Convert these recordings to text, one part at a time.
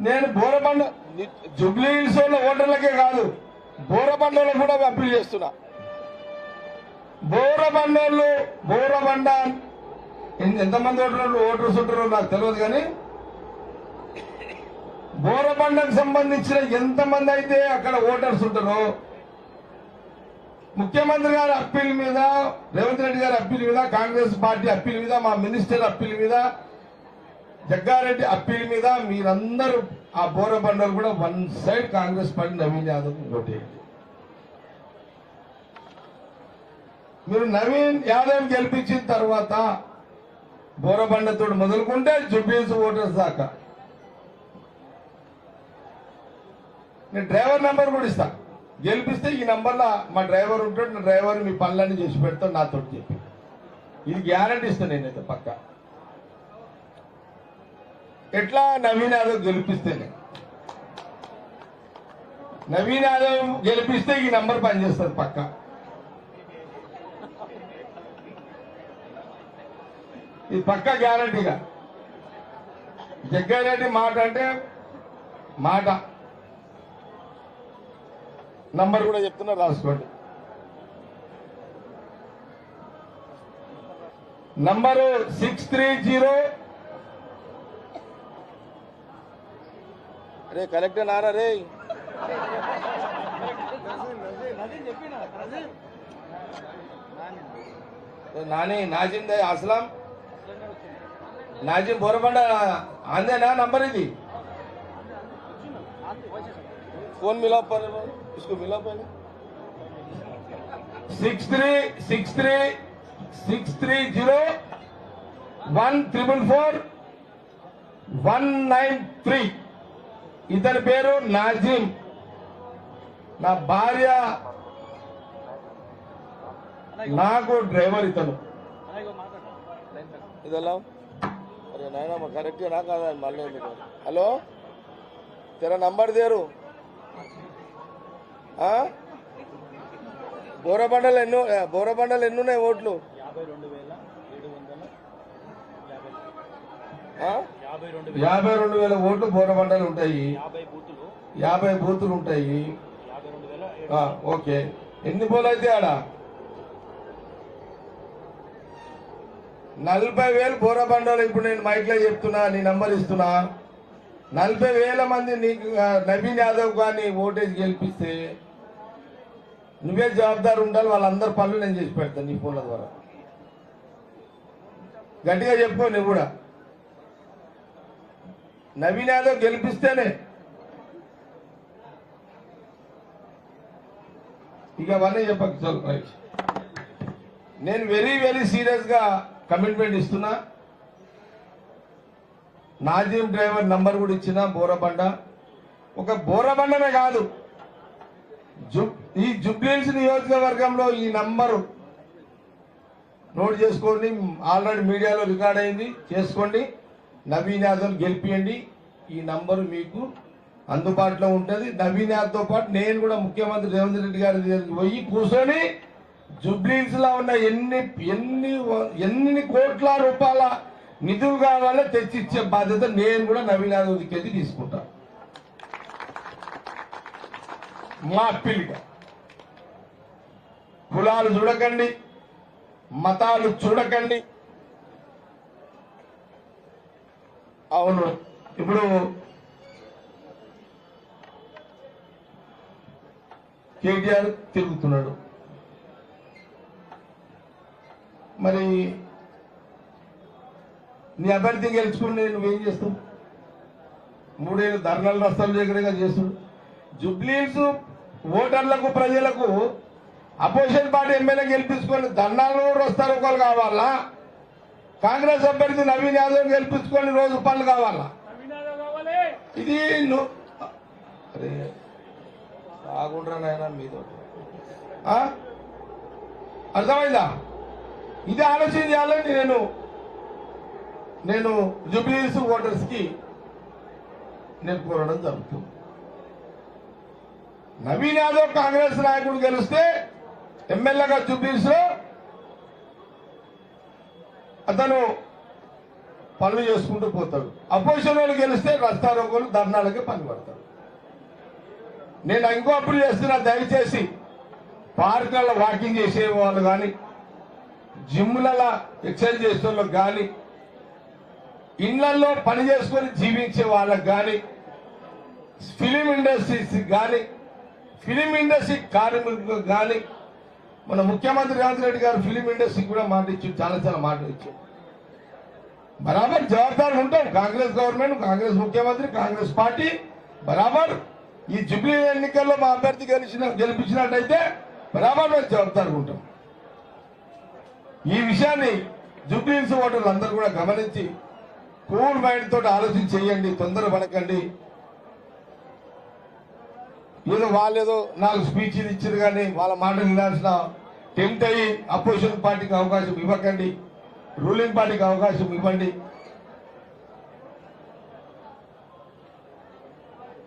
నేను Borabanda Jubilee hills ఓటర్లకే కాదు బోరబండలో కూడా అప్పీల్ చేస్తున్నా. బోరబండలు బోరబండ ఎంతమంది ఓటర్లు ఓటర్స్ ఉంటారో నాకు తెలియదు కానీ బోరబండకు సంబంధించిన ఎంతమంది అయితే అక్కడ ఓటర్స్ ఉంటారో ముఖ్యమంత్రి గారి అప్పీల్ మీద రేవంత్ రెడ్డి గారి అప్పీల్ మీద కాంగ్రెస్ పార్టీ అప్పీల్ మీద మా మినిస్టర్ అప్పీల్ మీద జగ్గారెడ్డి అప్పీల్ మీద మీరందరూ ఆ బోరబండలు కూడా one side Congress party Naveen Yadav ఓటేయండి మీరు నవీన్ యాదవ్ గెలిపించిన తర్వాత బోరబండతో మొదలుకుంటే జుబ్లీస్ ఓటర్స్ దాకా. నేను డ్రైవర్ నెంబర్ కూడా ఇస్తా. గెలిపిస్తే ఈ నెంబర్లో మా డ్రైవర్ ఉంటాడు నా డ్రైవర్ మీ పనులన్నీ చేసి పెడతాడు నాతో చెప్పి. ఇది గ్యారంటీ ఇస్తాను నేనైతే పక్కా. ఎట్లా నవీన్ యాదవ్ గెలిపిస్తేనే నవీన్ యాదవ్ గెలిపిస్తే ఈ నంబర్ పనిచేస్తుంది పక్క. ఇది పక్క గ్యారంటీగా. జగ్గారెడ్డి మాట అంటే మాట. నంబర్ కూడా చెప్తున్నా రాసుకోండి. నంబరు సిక్స్ త్రీ జీరో అరే కలెక్టర్ నారా రే. నాని నాజిందే అస్లాం. నాజిం బోరబండ అందేనా నంబర్ ఇది? ఫోన్ మిలా పర్ ఇసుకు మిలా six three six three six three zero one triple four one nine three. ఇతని పేరు నాజిమ్. నా భార్య నాకు డ్రైవర్ ఇతను. ఇదెలా? అరే నాయన కరెక్ట్ నా కాదా? మళ్ళీ హలో? తెర నంబర్ దేరు? బోరబండలు ఎన్నో బోరబండలు ఎన్ని ఓట్లు యాభై రెండు వేల ఏడు వందల ఆ? యాభై రెండు వేల ఓట్లు బోరబండలు ఉంటాయి. యాభై బూతులు. ఉంటాయి. ఓకే. ఎన్ని పోలు అయితే ఆడ? నలభై వేలు బోరబండలు ఇప్పుడు నేను మైక్లో చెప్తున్నా నీ నంబర్ ఇస్తున్నా. నలభై వేల మంది నీకు నవీన్ యాదవ్ గాని ఓటేజ్ గెలిపిస్తే నువ్వే జవాబాదారు ఉండాలి వాళ్ళందరి పనులు నేను చేసి పెడతాను నీ ఫోన్ల ద్వారా. గట్టిగా చెప్పు నువ్వు కూడా. నవీన్ యాదవ్ గెలిపిస్తేనే. ఇక అవన్నీ చెప్పక చాలు రైట్ నేను వెరీ వెరీ సీరియస్గా కమిట్మెంట్ ఇస్తున్నా. నాజీం డ్రైవర్ నంబర్ కూడా ఇచ్చిన బోరబండ. ఒక బోరబండనే కాదు జుబ్ ఈ జుబ్లీన్స్ నియోజకవర్గంలో ఈ నంబరు నోట్ చేసుకోండి. ఆల్రెడీ మీడియాలో రికార్డ్ అయింది చేసుకోండి. నవీన్ యాదవ్ గెలిపియండి. ఈ నంబరు మీకు అందుబాటులో ఉంటుంది. నవీన్ యాదవ్తో పాటు నేను కూడా ముఖ్యమంత్రి రేవంత్ రెడ్డి గారి దగ్గరికి పోయి కూర్చొని జుబ్లీహిల్స్లో ఉన్న ఎన్ని ఎన్ని ఎన్ని కోట్ల రూపాయల నిధులు కావాలో తెచ్చిచ్చే బాధ్యత నేను కూడా నవీన్ యాదవ్ దిక్కేది తీసుకుంటా. మా అప్పీలుగా కులాలు చూడకండి మతాలు చూడకండి అవును. ఇప్పుడు కేటీఆర్ తిరుగుతున్నాడు. మరి నీ అభ్యర్థి గెలుచుకుని నువ్వేం చేస్తావు? మూడేళ్ళు ధర్నాలు రస్తాలు దగ్గరగా చేస్తుడు జుబ్లీస్ ఓటర్లకు ప్రజలకు అపోజిషన్ పార్టీ ఎమ్మెల్యే గెలిపించుకొని ధర్నాలు రస్తాలు ఒకరు కావాలా? కాంగ్రెస్ అభ్యర్థి నవీన్ యాదవ్ గెలిపించుకొని రోజు పనులు కావాలా? ఇది అరే బాగుండ్రా నాయన మీతో? అర్థమైందా? ఇది ఆలోచన చేయాలని నేను నేను జూబ్లీస్ ఓటర్స్కి నేను కోరడం జరుగుతుంది. నవీన్ యాదవ్ కాంగ్రెస్ నాయకుడు గెలిస్తే ఎమ్మెల్యేగా జూబ్లీస్లో అతను పనులు చేసుకుంటూ పోతాడు. అపోజిషన్ వాళ్ళు గెలిస్తే రస్తారోగులు ధర్నాలకి పని నేను ఇంకో అప్పుడు చేస్తున్నా దయచేసి పార్కులలో వాకింగ్ చేసే వాళ్ళు కానీ జిమ్లలో ఎక్సైజ్ చేసే వాళ్ళకి కానీ ఇళ్ళలో పని చేసుకొని జీవించే వాళ్ళకి కానీ ఫిలిం ఇండస్ట్రీస్ కానీ ఫిలిం ఇండస్ట్రీ కార్మికులకు కానీ మన ముఖ్యమంత్రి రేవంత్ రెడ్డి గారు ఫిలిం ఇండస్ట్రీకి కూడా మాట ఇచ్చి చాలా చాలా మాట ఇచ్చారు. బరాబర్ జవాబారు ఉంటాం కాంగ్రెస్ గవర్నమెంట్ కాంగ్రెస్ ముఖ్యమంత్రి కాంగ్రెస్ పార్టీ బరాబర్ ఈ జుబ్లీ ఎన్నికల్లో మా అభ్యర్థి గెలిచిన గెలిపించినట్టయితే బరాబర్ మేము జవాబారు ఉంటాం. ఈ విషయాన్ని జుబ్లీన్స్ ఓటర్లు అందరూ కూడా గమనించి కూల్ మైండ్ తోటి ఆలోచన చేయండి తొందర పడకండి ఏదో వాళ్ళేదో నాకు నాలుగు స్పీచ్లు ఇచ్చారు కానీ వాళ్ళ మాటలు వినాల్సిన టెంప్ట్ అయ్యి అపోజిషన్ పార్టీకి అవకాశం ఇవ్వకండి. రూలింగ్ పార్టీకి అవకాశం ఇవ్వండి.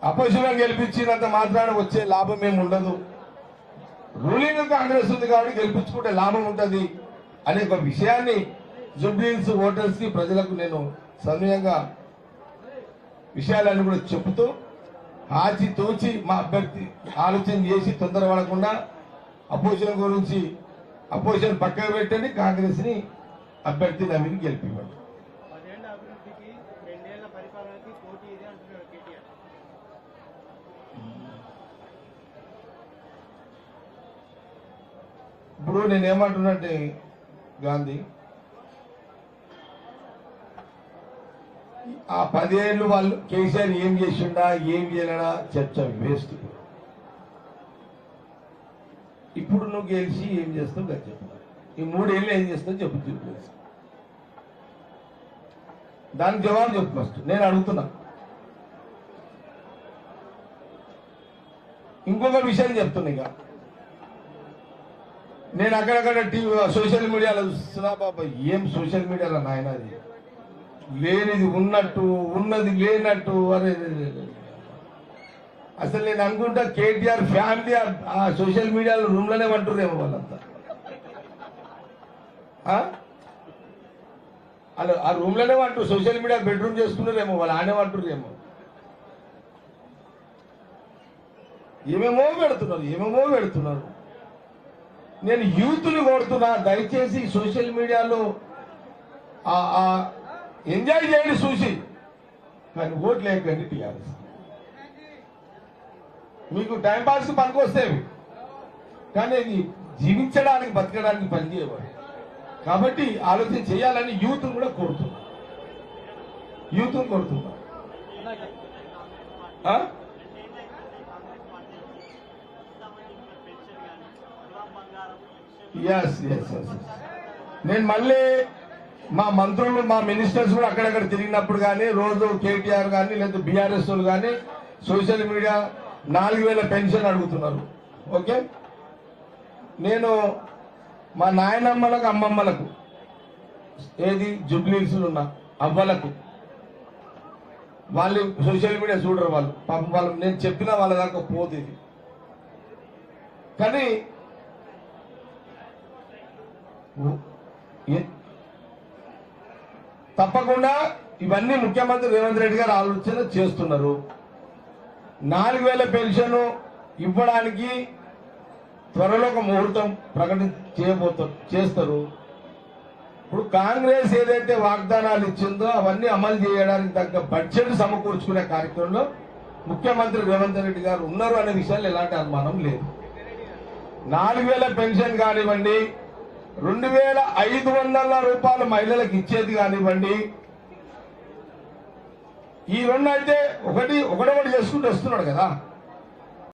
అపోజిషన్ గెలిపించినంత మాత్రాన వచ్చే లాభం ఏమి ఉండదు. రూలింగ్ కాంగ్రెస్ ఉంది కాబట్టి గెలిపించుకుంటే లాభం ఉంటుంది అనే ఒక విషయాన్ని జుబ్లీన్స్ ఓటర్స్కి ప్రజలకు నేను సమయంగా విషయాలన్నీ కూడా చెబుతూ ఆచి తోచి మా అభ్యర్థి ఆలోచన చేసి తొందర పడకుండా అపోజిషన్ గురించి అపోజిషన్ పక్కకు పెట్టండి కాంగ్రెస్ని అభ్యర్థి నవీన్ గెలిపివ్వండి. పదేళ్ళ అభివృద్ధికి రెండేళ్ళ పరిపాలనకి పోటీ ఇదే అంటున్నాడు కేటీఆర్ ఇప్పుడు నేను ఏమంటున్నట్టే గాంధీ ఆ పదేళ్ళు వాళ్ళు కేసీఆర్ ఏం చేసిండా ఏం చేయలేడా చర్చ వేస్ట్ ఇప్పుడు. నువ్వు గెలిచి ఏం చేస్తావు కదా చెప్పు ఈ మూడేళ్ళు ఏం చేస్తావు చెప్పు చెప్పు దానికి జవాబు చెప్పు ఫస్ట్. నేను అడుగుతున్నా. ఇంకొక విషయం చెప్తున్నా ఇక. నేను అక్కడక్కడ టీవీ సోషల్ మీడియాలో చూస్తున్నా బాబా ఏం సోషల్ మీడియాలో నాయన అది? లేనిది ఉన్నట్టు ఉన్నది లేనట్టు అరే అసలు నేను అనుకుంటా కేటీఆర్ ఫ్యామిలీ ఆ- సోషల్ మీడియాలో రూమ్లోనే లోనే వాళ్ళంతా. ఆ? వాళ్ళు ఆ రూమ్లోనే అంటారు సోషల్ మీడియా బెడ్రూమ్ చేసుకున్నారేమో వాళ్ళు ఆనే అంటుర్రేమో ఏమేమో పెడుతున్నారు ఏమేమో పెడుతున్నారు. నేను యూత్ని కోరుతున్నా దయచేసి సోషల్ మీడియాలో ఆ- ఆ ఎంజాయ్ చేయండి చూసి. కానీ ఓట్లు వేయకండి టీఆర్ఎస్. మీకు టైంపాస్ పనికొస్తేవి కానీ ఇది జీవించడానికి బతకడానికి పనిచేయవాడు. కాబట్టి ఆలోచన చేయాలని యూత్ కూడా కోరుతున్నా యూత్ కోరుతున్నా ఆ? ఎస్ ఎస్ ఎస్ నేను మళ్ళీ మా మంత్రులు మా మినిస్టర్స్ కూడా అక్కడక్కడ తిరిగినప్పుడు కానీ రోజు కేటీఆర్ కానీ లేదా బీఆర్ఎస్ కానీ సోషల్ మీడియా నాలుగు వేల పెన్షన్ అడుగుతున్నారు. ఓకే? నేను మా నాయనమ్మలకు అమ్మమ్మలకు ఏది జుబ్లీస్లు ఉన్న అవ్వలకు వాళ్ళు సోషల్ మీడియా చూడరు వాళ్ళు. పాపం వాళ్ళు నేను చెప్పినా వాళ్ళ దాకా పోదు ఇది. కానీ ఏ- తప్పకుండా ఇవన్నీ ముఖ్యమంత్రి రేవంత్ రెడ్డి గారు ఆలోచన చేస్తున్నారు. నాలుగు వేల పెన్షన్ ఇవ్వడానికి త్వరలో ఒక ముహూర్తం ప్రకటన చేయబోతారు చేస్తారు. ఇప్పుడు కాంగ్రెస్ ఏదైతే వాగ్దానాలు ఇచ్చిందో అవన్నీ అమలు చేయడానికి తగ్గ బడ్జెట్ సమకూర్చుకునే కార్యక్రమంలో ముఖ్యమంత్రి రేవంత్ రెడ్డి గారు ఉన్నారు అనే విషయాలు ఎలాంటి అనుమానం లేదు. నాలుగు వేల పెన్షన్ కానివ్వండి రెండు వేల ఐదు వందల రూపాయలు మహిళలకు ఇచ్చేది కానివ్వండి. ఈ రెండు అయితే ఒకటి ఒకటొకటి చేసుకుంటూ వస్తున్నాడు కదా.